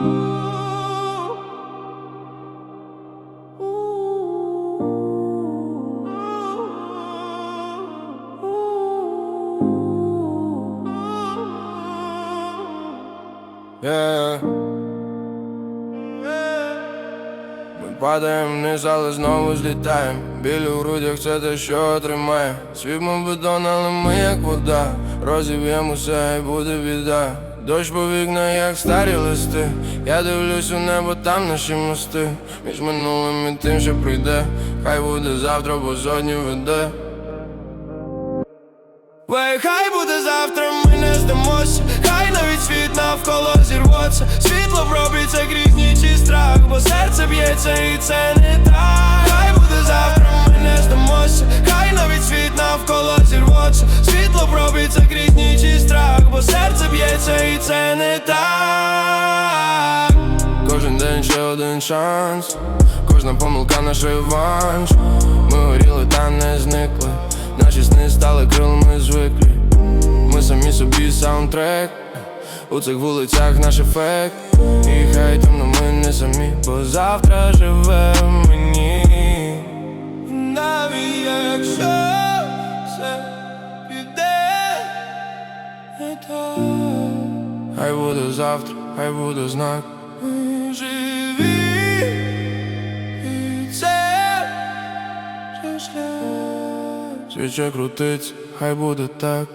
Yeah. Ми падаємо вниз, але знову злітаємо. Біль у грудях це те, що тримає. Світ мов бетон, але ми як вода. Розіб'ємо усе і буде біда. Дощ по вікна, як старі листи. Я дивлюсь у небо, там наші мости. Між минулим і тим, що прийде. Хай буде завтра, бо сьогодні веде. Вей, хай буде завтра, ми не здамося Хай навіть світ навколо зірваться Світло пробиться крізь ніч і страх Бо серце б'ється і це не так так Кожен день ще один шанс. Кожна помилка наш реванш. Ми горіли та не зникли. Наші сни стали крилами звиклі Ми самі собі саундтрек. У цих вулицях наш ефект. І хай темно ми не самі Бо завтра живе мені. Навіть якщо все піде не так Хай буде завтра, хай буде знак. Живі І це шлях. Свіча крутиться, хай буде так.